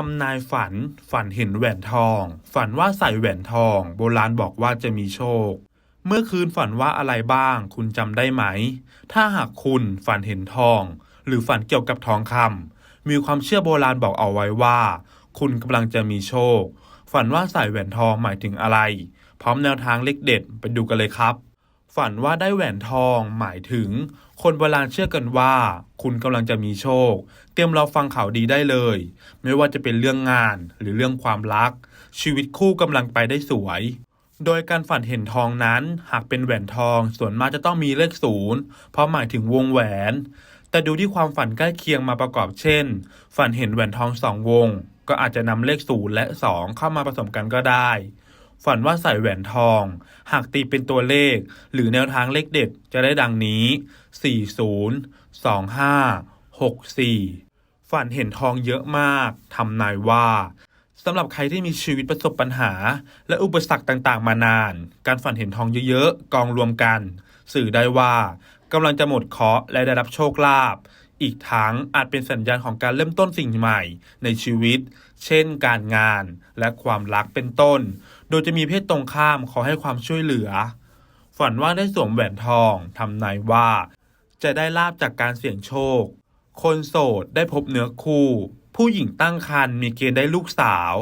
ทำนายฝัน ฝันเห็นแหวนทอง ฝันว่าใส่แหวนทอง โบราณบอกว่าจะมีโชค เมื่อคืนฝันว่าอะไรบ้าง คุณจำได้ไหม ถ้าหากคุณฝันเห็นทอง หรือฝันเกี่ยวกับทองคำมีความเชื่อโบราณบอกเอาไว้ว่า คุณกำลังจะมีโชค ฝันว่าใส่แหวนทองหมายถึงอะไร พร้อมแนวทางเลขเด็ดไปดูกันเลยครับ ฝันว่าได้แหวนทองหมายถึง คนโบราณเชื่อกันว่า คุณกำลังจะมีโชค เตรียมรอฟังข่าวดีได้เลย ไม่ว่าจะเป็นเรื่องงานหรือเรื่องความรัก ชีวิตคู่กำลังไปได้สวย โดยการฝันเห็นทองนั้น หากเป็นแหวนทองส่วนมากจะต้องมีเลขศูนย์เพราะหมายถึงวงแหวน แต่ดูที่ความฝันใกล้เคียงมาประกอบเช่น ฝันเห็นแหวนทองสองวง ก็อาจจะนำเลขศูนย์และสองเข้ามาผสมกันก็ได้ ฝันว่าใส่แหวนทอง หากตีเป็นตัวเลข หรือแนวทางเลขเด็ดจะได้ดังนี้ 40 25 64 ฝันเห็นทองเยอะมาก ทำนายว่าสำหรับใครที่มีชีวิตประสบปัญหา และอุปสรรคต่างๆ มานาน การฝันเห็นทองเยอะๆ กองรวมกัน สื่อได้ว่ากำลังจะหมดเคราะห์และได้รับโชคลาภ อีกทั้งอาจเป็นสัญญาณของการเริ่มต้นสิ่งใหม่ในชีวิต เช่นการงานและความรักเป็นต้น โดยจะมีเพศตรงข้ามขอให้ความช่วยเหลือ ฝันว่าได้สวมแหวนทองทำนายว่า จะได้ลาบจากการเสี่ยงโชค คนโสดได้พบเนื้อคู่ ผู้หญิงตั้งครรภ์มีเกณฑ์ได้ลูกสาว